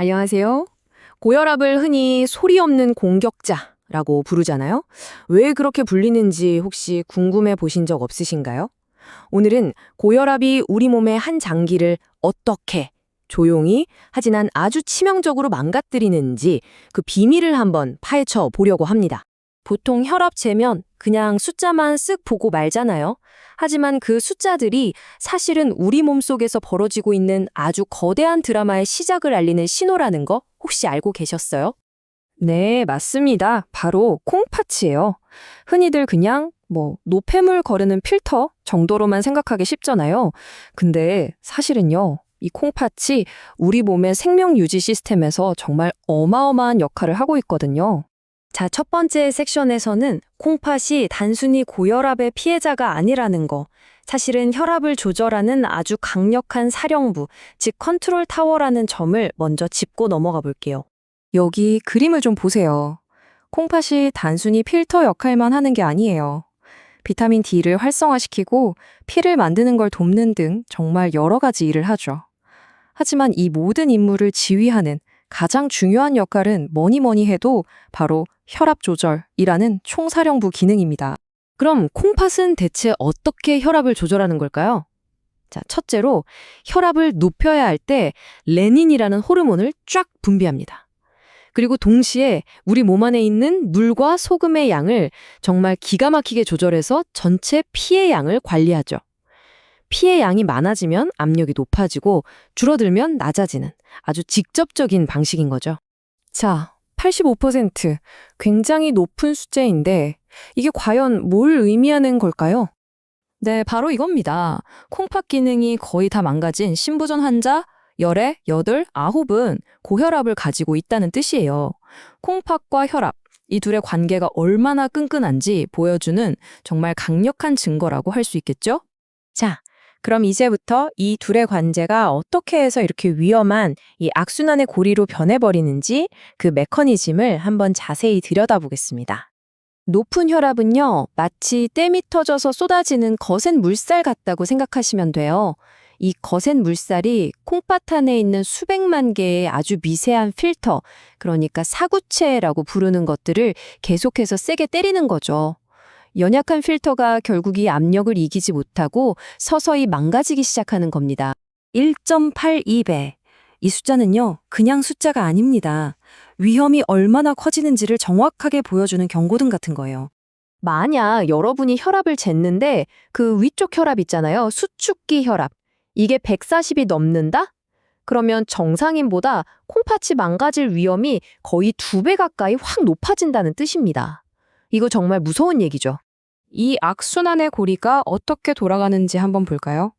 안녕하세요. 고혈압을 흔히 소리 없는 공격자라고 부르잖아요. 왜 그렇게 불리는지 혹시 궁금해 보신 적 없으신가요? 오늘은 고혈압이 우리 몸의 한 장기를 어떻게 조용히 하지만 아주 치명적으로 망가뜨리는지 그 비밀을 한번 파헤쳐 보려고 합니다. 보통 혈압 재면 그냥 숫자만 쓱 보고 말잖아요. 하지만 그 숫자들이 사실은 우리 몸속에서 벌어지고 있는 아주 거대한 드라마의 시작을 알리는 신호라는 거 혹시 알고 계셨어요? 네, 맞습니다. 바로 콩팥이에요. 흔히들 그냥 뭐 노폐물 거르는 필터 정도로만 생각하기 쉽잖아요. 근데 사실은요. 이 콩팥이 우리 몸의 생명 유지 시스템에서 정말 어마어마한 역할을 하고 있거든요. 자, 첫 번째 섹션에서는 콩팥이 단순히 고혈압의 피해자가 아니라는 거, 사실은 혈압을 조절하는 아주 강력한 사령부, 즉 컨트롤 타워라는 점을 먼저 짚고 넘어가 볼게요. 여기 그림을 좀 보세요. 콩팥이 단순히 필터 역할만 하는 게 아니에요. 비타민 D를 활성화시키고 피를 만드는 걸 돕는 등 정말 여러 가지 일을 하죠. 하지만 이 모든 임무를 지휘하는 가장 중요한 역할은 뭐니 뭐니 해도 바로 혈압 조절이라는 총사령부 기능입니다. 그럼 콩팥은 대체 어떻게 혈압을 조절하는 걸까요? 자, 첫째로 혈압을 높여야 할 때 레닌이라는 호르몬을 쫙 분비합니다. 그리고 동시에 우리 몸 안에 있는 물과 소금의 양을 정말 기가 막히게 조절해서 전체 피의 양을 관리하죠. 피의 양이 많아지면 압력이 높아지고 줄어들면 낮아지는 아주 직접적인 방식인 거죠. 자, 85% 굉장히 높은 숫자인데 이게 과연 뭘 의미하는 걸까요? 네, 바로 이겁니다. 콩팥 기능이 거의 다 망가진 신부전 환자 열의 여덟, 아홉은 고혈압을 가지고 있다는 뜻이에요. 콩팥과 혈압, 이 둘의 관계가 얼마나 끈끈한지 보여주는 정말 강력한 증거라고 할 수 있겠죠? 자, 그럼 이제부터 이 둘의 관계가 어떻게 해서 이렇게 위험한 이 악순환의 고리로 변해버리는지 그 메커니즘을 한번 자세히 들여다보겠습니다. 높은 혈압은요, 마치 댐이 터져서 쏟아지는 거센 물살 같다고 생각하시면 돼요. 이 거센 물살이 콩팥 안에 있는 수백만 개의 아주 미세한 필터, 그러니까 사구체라고 부르는 것들을 계속해서 세게 때리는 거죠. 연약한 필터가 결국 이 압력을 이기지 못하고 서서히 망가지기 시작하는 겁니다. 1.82배. 이 숫자는요, 그냥 숫자가 아닙니다. 위험이 얼마나 커지는지를 정확하게 보여주는 경고등 같은 거예요. 만약 여러분이 혈압을 쟀는데 그 위쪽 혈압 있잖아요. 수축기 혈압. 이게 140이 넘는다? 그러면 정상인보다 콩팥이 망가질 위험이 거의 두 배 가까이 확 높아진다는 뜻입니다. 이거 정말 무서운 얘기죠. 이 악순환의 고리가 어떻게 돌아가는지 한번 볼까요?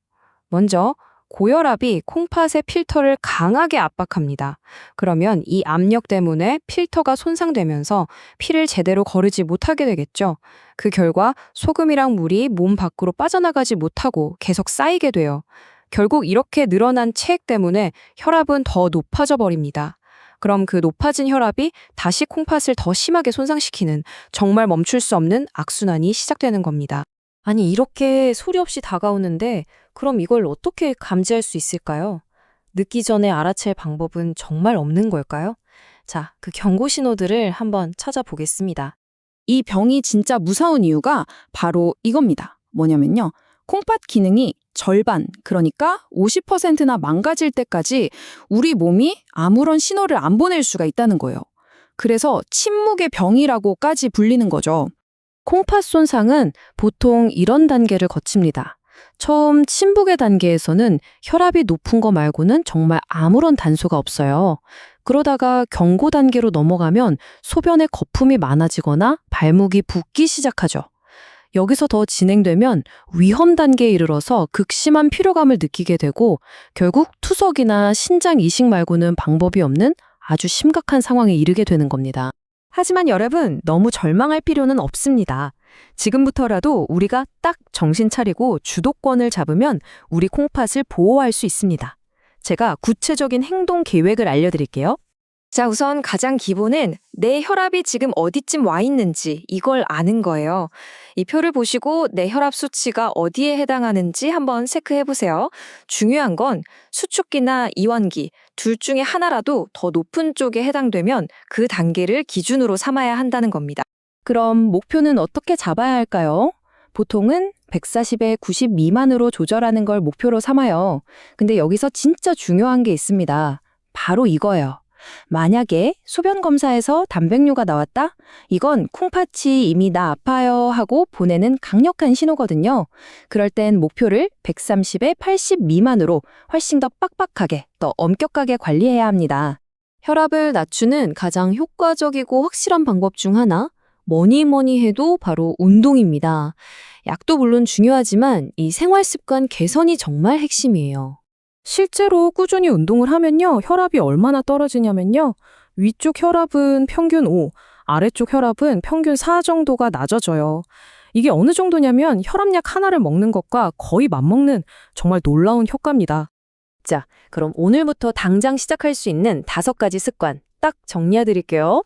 먼저 고혈압이 콩팥의 필터를 강하게 압박합니다. 그러면 이 압력 때문에 필터가 손상되면서 피를 제대로 거르지 못하게 되겠죠. 그 결과 소금이랑 물이 몸 밖으로 빠져나가지 못하고 계속 쌓이게 돼요. 결국 이렇게 늘어난 체액 때문에 혈압은 더 높아져 버립니다. 그럼 그 높아진 혈압이 다시 콩팥을 더 심하게 손상시키는 정말 멈출 수 없는 악순환이 시작되는 겁니다. 아니, 이렇게 소리 없이 다가오는데 그럼 이걸 어떻게 감지할 수 있을까요? 늦기 전에 알아챌 방법은 정말 없는 걸까요? 자, 그 경고 신호들을 한번 찾아보겠습니다. 이 병이 진짜 무서운 이유가 바로 이겁니다. 뭐냐면요. 콩팥 기능이 절반, 그러니까 50%나 망가질 때까지 우리 몸이 아무런 신호를 안 보낼 수가 있다는 거예요. 그래서 침묵의 병이라고까지 불리는 거죠. 콩팥 손상은 보통 이런 단계를 거칩니다. 처음 침북의 단계에서는 혈압이 높은 거 말고는 정말 아무런 단서가 없어요. 그러다가 경고 단계로 넘어가면 소변에 거품이 많아지거나 발목이 붓기 시작하죠. 여기서 더 진행되면 위험 단계에 이르러서 극심한 피로감을 느끼게 되고 결국 투석이나 신장 이식 말고는 방법이 없는 아주 심각한 상황에 이르게 되는 겁니다. 하지만 여러분, 너무 절망할 필요는 없습니다. 지금부터라도 우리가 딱 정신 차리고 주도권을 잡으면 우리 콩팥을 보호할 수 있습니다. 제가 구체적인 행동 계획을 알려드릴게요. 자, 우선 가장 기본은 내 혈압이 지금 어디쯤 와 있는지 이걸 아는 거예요. 이 표를 보시고 내 혈압 수치가 어디에 해당하는지 한번 체크해 보세요. 중요한 건 수축기나 이완기 둘 중에 하나라도 더 높은 쪽에 해당되면 그 단계를 기준으로 삼아야 한다는 겁니다. 그럼 목표는 어떻게 잡아야 할까요? 보통은 140에 90 미만으로 조절하는 걸 목표로 삼아요. 근데 여기서 진짜 중요한 게 있습니다. 바로 이거예요. 만약에 소변 검사에서 단백뇨가 나왔다? 이건 콩팥이 이미 나 아파요 하고 보내는 강력한 신호거든요. 그럴 땐 목표를 130에 80 미만으로 훨씬 더 빡빡하게, 더 엄격하게 관리해야 합니다. 혈압을 낮추는 가장 효과적이고 확실한 방법 중 하나, 뭐니 뭐니 해도 바로 운동입니다. 약도 물론 중요하지만 이 생활 습관 개선이 정말 핵심이에요. 실제로 꾸준히 운동을 하면요, 혈압이 얼마나 떨어지냐면요, 위쪽 혈압은 평균 5, 아래쪽 혈압은 평균 4 정도가 낮아져요. 이게 어느 정도냐면 혈압약 하나를 먹는 것과 거의 맞먹는 정말 놀라운 효과입니다. 그럼 오늘부터 당장 시작할 수 있는 다섯 가지 습관 딱 정리해 드릴게요.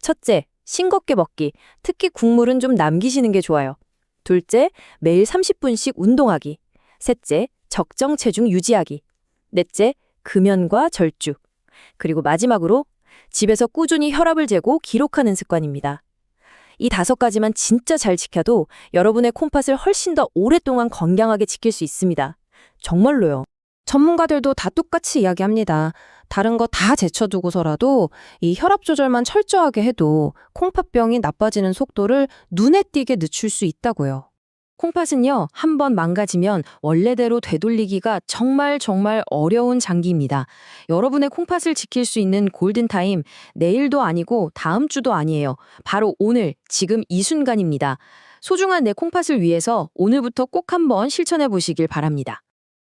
첫째, 싱겁게 먹기. 특히 국물은 좀 남기시는 게 좋아요. 둘째, 매일 30분씩 운동하기. 셋째, 적정 체중 유지하기. 넷째, 금연과 절주. 그리고 마지막으로 집에서 꾸준히 혈압을 재고 기록하는 습관입니다. 이 다섯 가지만 진짜 잘 지켜도 여러분의 콩팥을 훨씬 더 오랫동안 건강하게 지킬 수 있습니다. 정말로요. 전문가들도 다 똑같이 이야기합니다. 다른 거 다 제쳐두고서라도 이 혈압 조절만 철저하게 해도 콩팥병이 나빠지는 속도를 눈에 띄게 늦출 수 있다고요. 콩팥은요, 한 번 망가지면 원래대로 되돌리기가 정말 정말 어려운 장기입니다. 여러분의 콩팥을 지킬 수 있는 골든타임, 내일도 아니고 다음 주도 아니에요. 바로 오늘, 지금 이 순간입니다. 소중한 내 콩팥을 위해서 오늘부터 꼭 한번 실천해 보시길 바랍니다.